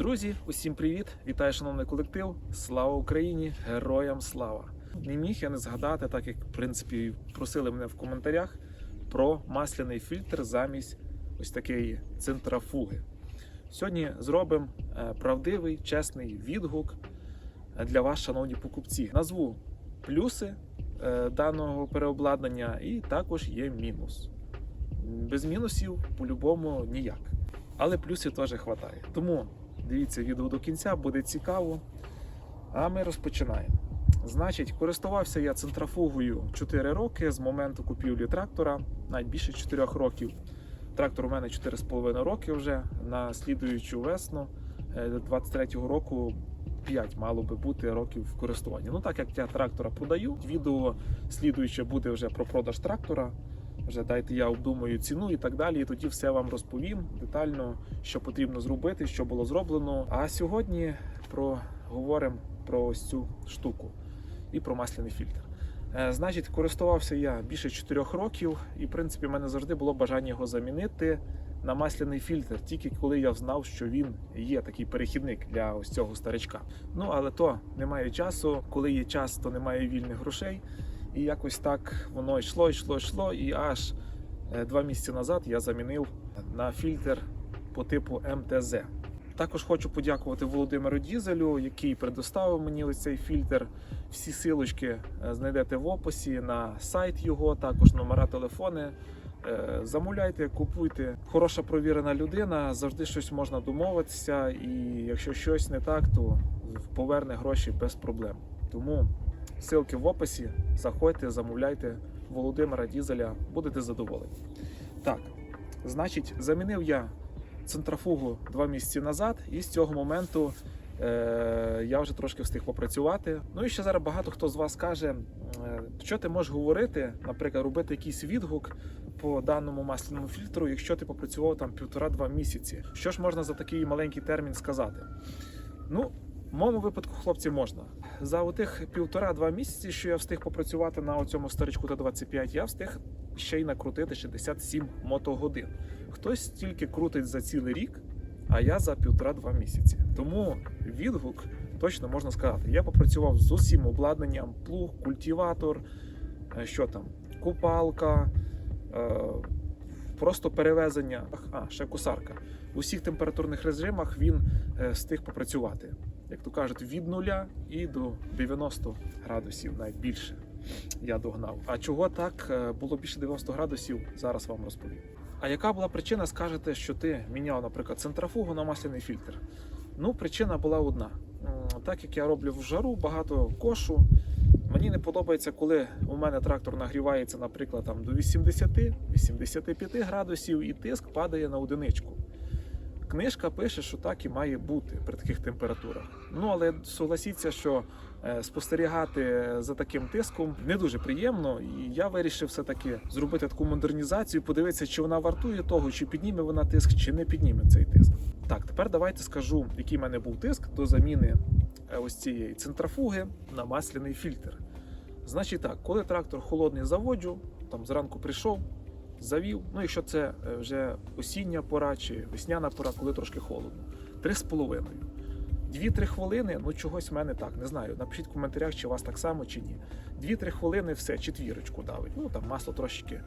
Друзі, усім привіт! Вітаю, шановний колектив! Слава Україні! Героям слава! Не міг я не згадати, так як в принципі просили мене в коментарях про масляний фільтр замість ось такої центрафуги. Сьогодні зробимо е, правдивий, чесний відгук е, для вас, шановні покупці. Назву плюси е, даного переобладнання і також є мінус. Без мінусів по-любому ніяк. Але плюсів теж вистачає. Тому дивіться відео до кінця, буде цікаво. А ми розпочинаємо. Значить, користувався я центрафугою 4 роки з моменту купівлі трактора, навіть більше 4 років. Трактор у мене 4,5 роки вже на слідуючу весну е, 23-го року 5 мало би бути років в користуванні. Ну так як я трактора продаю, відео слідуюче буде вже про продаж трактора. Вже дайте я обдумаю ціну і так далі. І тоді все вам розповім детально, що потрібно зробити, що було зроблено. А сьогодні проговоримо про ось цю штуку і про масляний фільтр. Е, Значить, користувався я більше 4 років, і в принципі в мене завжди було бажання його замінити на масляний фільтр, тільки коли я знав, що він є такий перехідник для ось цього старичка. Ну але то немає часу. Коли є час, то немає вільних грошей. І якось так воно йшло, йшло, йшло, і аж е, два місяці назад я замінив на фільтр по типу МТЗ. Також хочу подякувати Володимиру Дізелю, який предоставив мені ось цей фільтр. Всі силочки е, знайдете в описі на сайт його, також номера телефони. Е, Замовляйте, купуйте. Хороша провірена людина, завжди щось можна домовитися, і якщо щось не так, то поверне гроші без проблем. Тому Ссылки в описі. Заходьте, замовляйте Володимира Дізеля, будете задоволені. Так, значить, замінив я центрафугу два місяці назад, і з цього моменту е- я вже трошки встиг попрацювати. Ну і ще зараз багато хто з вас каже, е, що ти можеш говорити, наприклад, робити якийсь відгук по даному масляному фільтру, якщо ти попрацював там півтора-два місяці. Що ж можна за такий маленький термін сказати? Ну, в моєму випадку, хлопці, можна. За отих півтора-два місяці, що я встиг попрацювати на цьому старичку Т-25, я встиг ще й накрутити 67 мотогодин. Хтось тільки крутить за цілий рік, а я за півтора-два місяці. Тому відгук точно можна сказати. Я попрацював з усім обладнанням: плуг, культиватор, е, що там, купалка. е, Просто перевезення, а ще косарка. У всіх температурних режимах він е, встиг попрацювати як то кажуть, від нуля і до 90 градусів, навіть більше я догнав. А чого так е, було більше 90 градусів, зараз вам розповім. А яка була причина, скажете, що ти міняв, наприклад, центрафугу на масляний фільтр? Ну, причина була одна. Так як я роблю в жару, багато кошу. Мені не подобається, коли у мене трактор нагрівається, наприклад, там до 80-85 градусів, і тиск падає на одиничку. Книжка пише, що так і має бути при таких температурах. Ну але согласіться, що е, спостерігати за таким тиском не дуже приємно, і я вирішив все таки зробити таку модернізацію, подивитися, чи вона вартує того, чи підніме вона тиск, чи не підніме цей тиск. Так, тепер давайте скажу, який в мене був тиск до заміни е, ось цієї центрафуги на масляний фільтр. Значить так, коли трактор холодний заводжу, там зранку прийшов, завів. Ну, якщо це е, вже осіння пора чи весняна пора, коли трошки холодно. Три з половиною. Дві-три хвилини, ну чогось в мене так, не знаю. Напишіть в коментарях, чи у вас так само, чи ні. Дві-три хвилини все, четвірочку давить. Ну там масло трошки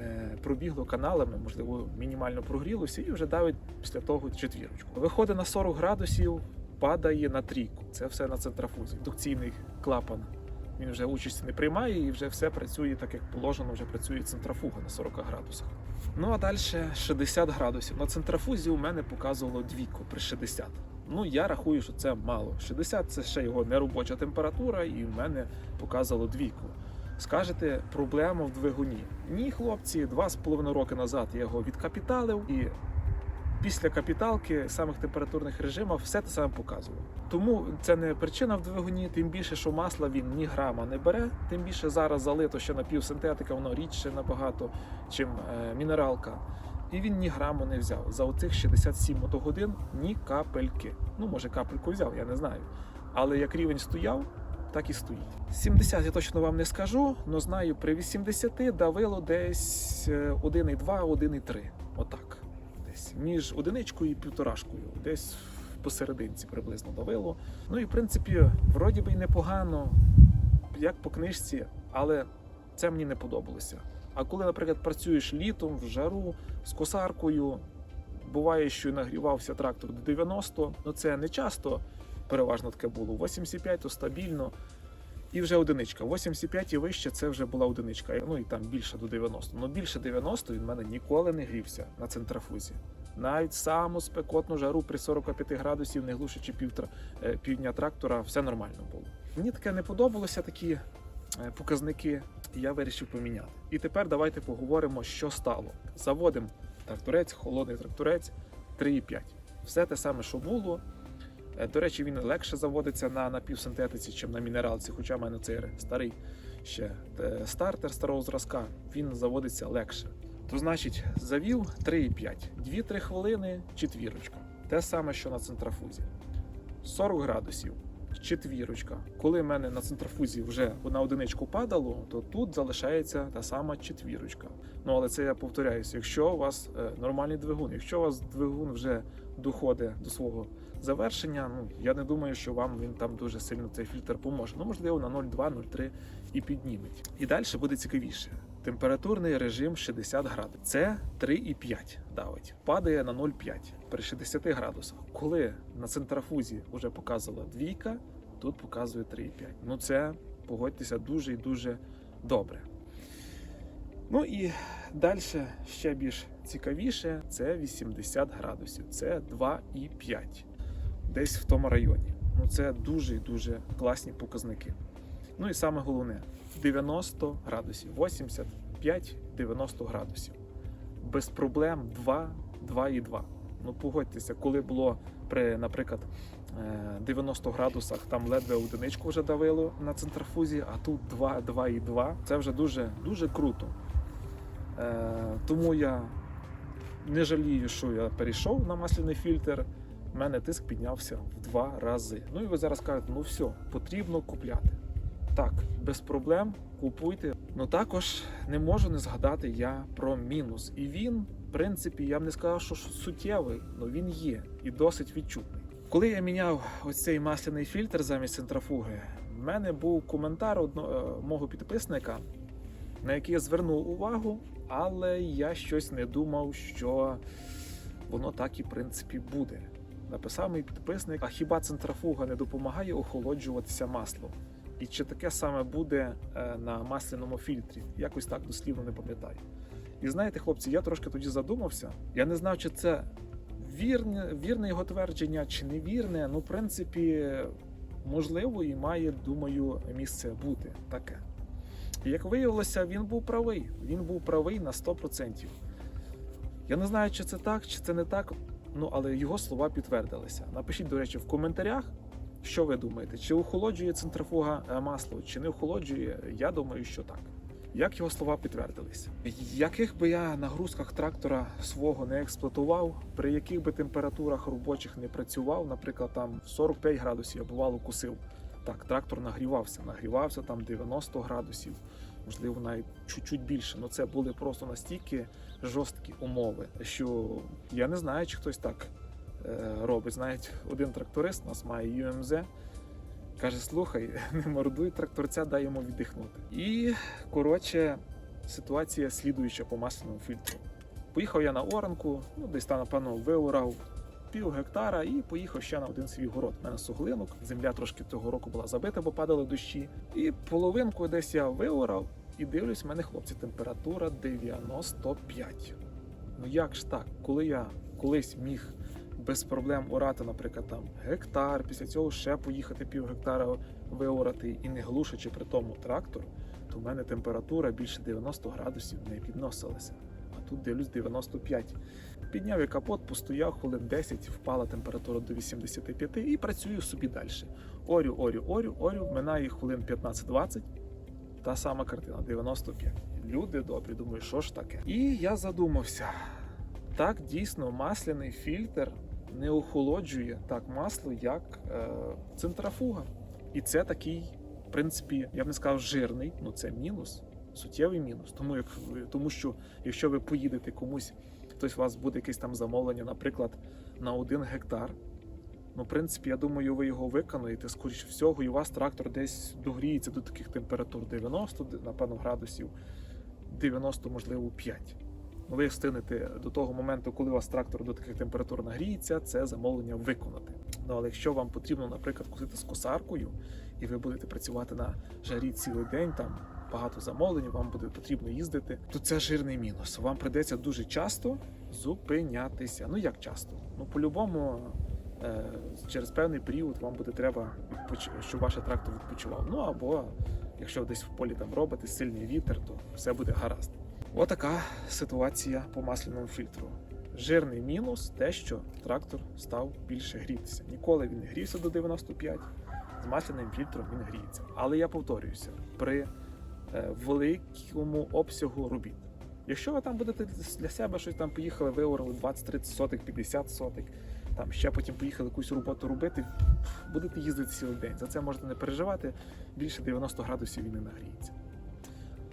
е, пробігло каналами, можливо, мінімально прогрілося, і вже давить після того четвірочку. Виходить на 40 градусів, падає на трійку. Це все на центрафузі. Індукційний клапан він вже участі не приймає і вже все працює так, як положено, вже працює центрафуга на 40 градусах. Ну а далі 60 градусів. На центрафузі у мене показувало двійку при 60. Ну я рахую, що це мало. 60 це ще його неробоча температура, і в мене показало двійку. Скажете, проблема в двигуні. Ні, хлопці, два з половиною роки назад я його відкапіталив і після капіталки самих температурних режимах все те саме показувало. Тому це не причина в двигуні, тим більше, що масла він ні грама не бере, тим більше зараз залито ще напівсинтетика, воно рідше набагато, чим е, мінералка. І він ні граму не взяв. За оцих 67 мотогодин ні капельки. Ну, може, капельку взяв, я не знаю. Але як рівень стояв, так і стоїть. 70 я точно вам не скажу, але знаю, при 80 давило десь е, 1,2, 1,3. Отак. Десь між одиничкою і півторашкою. Десь посерединці приблизно давило. Ну і в принципі, вроді би й непогано, як по книжці, але це мені не подобалося. А коли, наприклад, працюєш літом в жару з косаркою, буває, що нагрівався трактор до 90, ну це не часто, переважно таке було. 85 то стабільно. І вже одиничка. 85 і вище це вже була одиничка. Ну і там більше до 90. Ну більше 90 він в мене ніколи не грівся на центрафузі. Навіть саму спекотну жару при 45 градусів, не глушачи півтора е, півдня трактора, все нормально було. Мені таке не подобалося, такі е, показники. Я вирішив поміняти. І тепер давайте поговоримо, що стало. Заводимо тракторець, холодний тракторець 3,5. Все те саме, що було. Е, До речі, він легше заводиться на напівсинтетиці, ніж на мінералці, хоча в мене цей старий ще е, стартер старого зразка, він заводиться легше. То значить, завів 3,5, 2-3 хвилини, четвірочка. Те саме, що на центрафузі. 40 градусів, четвірочка. Коли в мене на центрафузі вже на одиничку падало, то тут залишається та сама четвірочка. Ну але це я повторяюся, якщо у вас е, нормальний двигун, якщо у вас двигун вже доходить до свого завершення, ну я не думаю, що вам він там дуже сильно цей фільтр поможе. Ну можливо на 0,2, 0,3 і підніметь. І далі буде цікавіше. Температурний режим 60 градусів. Це 3,5 давить. Падає на 0,5 при 60 градусах. Коли на центрафузі вже показувала двійка, тут показує 3,5. Ну це погодьтеся дуже і дуже добре. Ну і далі ще більш цікавіше це 80 градусів. Це 2,5. Десь в тому районі. Ну це дуже і дуже класні показники. Ну і саме головне 90 градусів, 85-90 градусів. Без проблем 2, 2,2. Ну погодьтеся, коли було при, наприклад, е, 90 градусах, там ледве одиничку вже давило на центрафузі, а тут 2, 2,2. Це вже дуже, дуже круто. Е, Тому я не жалію, що я перейшов на масляний фільтр. У мене тиск піднявся в два рази. Ну і ви зараз кажете, ну все, потрібно купляти. Так, без проблем купуйте. Ну також не можу не згадати я про мінус. І він, в принципі, я б не сказав, що суттєвий, але він є і досить відчутний. Коли я міняв ось цей масляний фільтр замість центрафуги, в мене був коментар одного е, мого підписника, на який я звернув увагу, але я щось не думав, що воно так і в принципі буде. Написав мій підписник: а хіба центрафуга не допомагає охолоджуватися маслом? І чи таке саме буде е, на масляному фільтрі? Якось так дослівно не пам'ятаю. І знаєте, хлопці, я трошки тоді задумався. Я не знав, чи це вірне, вірне його твердження, чи невірне. Ну, в принципі, можливо, і має, думаю, місце бути таке. І як виявилося, він був правий. Він був правий на 100%. Я не знаю, чи це так, чи це не так. Ну, але його слова підтвердилися. Напишіть, до речі, в коментарях, що ви думаєте, чи охолоджує центрафуга е, масло, чи не охолоджує. Я думаю, що так. Як його слова підтвердилися? Яких би я нагрузках трактора свого не експлуатував, при яких би температурах робочих не працював, наприклад, там 45 градусів я бувало кусив. Так, трактор нагрівався, нагрівався там 90 градусів, можливо, навіть чуть-чуть більше. Ну це були просто настільки жорсткі умови, що я не знаю, чи хтось так е, робить. Знають, один тракторист у нас має UMZ, каже: слухай, не мордуй тракторця, дай йому віддихнути. І коротше, ситуація слідуюча по масляному фільтру. Поїхав я на оранку, ну десь там, напевно, виорав пів гектара і поїхав ще на один свій город. У мене суглинок. Земля трошки того року була забита, бо падали дощі. І половинку десь я виорав і дивлюсь, в мене хлопці, температура 95. Ну як ж так? Коли я колись міг без проблем орати, наприклад, там гектар, після цього ще поїхати пів гектара виорати і не глушачи при тому трактор, то в мене температура більше 90 градусів не підносилася. А тут дивлюсь 95. Підняв я капот, постояв хвилин 10, впала температура до 85 і працюю собі далі. Орю, орю, орю, орю, минає хвилин 15-20. Та сама картина 95. Люди добрі, думаю, що ж таке? І я задумався. Так, дійсно, масляний фільтр не охолоджує так масло, як е, центрафуга. І це такий, в принципі, я б не сказав, жирний, ну це мінус, суттєвий мінус. Тому, як, тому що якщо ви поїдете комусь, хтось у вас буде якесь там замовлення, наприклад, на один гектар, Ну, в принципі, я думаю, ви його виконуєте, скоріше всього, і у вас трактор десь догріється до таких температур 90, напевно, градусів 90, можливо, 5. Ну, ви встигнете до того моменту, коли у вас трактор до таких температур нагріється, це замовлення виконати. Ну, але якщо вам потрібно, наприклад, косити з косаркою, і ви будете працювати на жарі цілий день, там багато замовлень, вам буде потрібно їздити, то це жирний мінус. Вам прийдеться дуже часто зупинятися. Ну як часто? Ну, по-любому, через певний період вам буде треба, щоб ваш трактор відпочивав. Ну або якщо десь в полі там робите сильний вітер, то все буде гаразд. Отака ситуація по масляному фільтру. Жирний мінус те, що трактор став більше грітися. Ніколи він не грівся до 95, з масляним фільтром він гріється. Але я повторююся, при е, великому обсягу робіт. Якщо ви там будете для себе щось там поїхали, виорали 20-30 сотих, 50 сотих, там ще потім поїхали якусь роботу робити, будете їздити цілий день. За це можете не переживати, більше 90 градусів він не нагріється.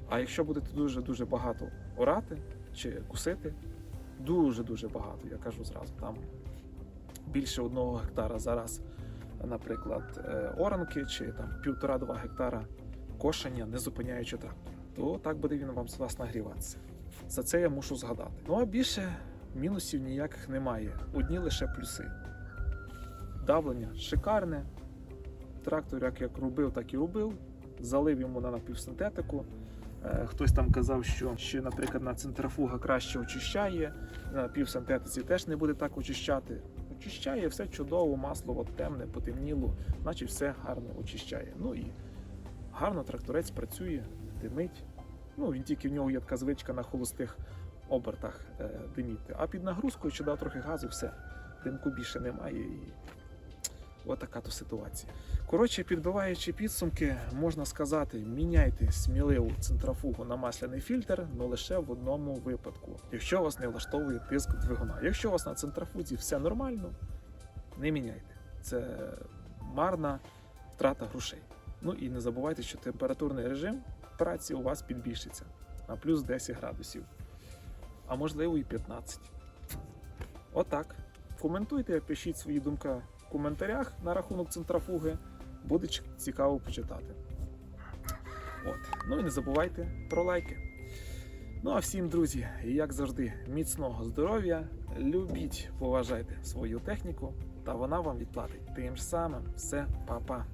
А якщо будете дуже-дуже багато орати чи кусити, дуже-дуже багато, я кажу зразу, там більше одного гектара зараз, наприклад, е, оранки, чи там півтора-два гектара кошення, не зупиняючи трактор, то так буде він вам з вас нагріватися. За це я мушу згадати. Ну а більше мінусів ніяких немає. Одні лише плюси. Давлення шикарне. Трактор, як як робив, так і робив. Залив йому на напівсинтетику. Е, Хтось там казав, що ще, наприклад, на центрофуга краще очищає, на півсинтетиці теж не буде так очищати. Очищає все чудово, масло от темне, потемніло, наче все гарно очищає. Ну і гарно тракторець працює, димить. Ну, він тільки в нього є така звичка на холостих обертах е, диміти. А під нагрузкою, що дав трохи газу, все, димку більше немає. І от така то ситуація. Коротше, підбиваючи підсумки, можна сказати, міняйте сміливо центрофугу на масляний фільтр, але лише в одному випадку, якщо вас не влаштовує тиск двигуна. Якщо у вас на центрофузі все нормально, не міняйте. Це марна втрата грошей. Ну і не забувайте, що температурний режим праці у вас підбільшиться на плюс 10 градусів, а можливо і 15. Отак. Коментуйте, пишіть свої думки в коментарях на рахунок центрофуги. Буде цікаво почитати. От. Ну і не забувайте про лайки. Ну а всім, друзі, як завжди, міцного здоров'я, любіть, поважайте свою техніку, та вона вам відплатить тим самим. Все, па-па.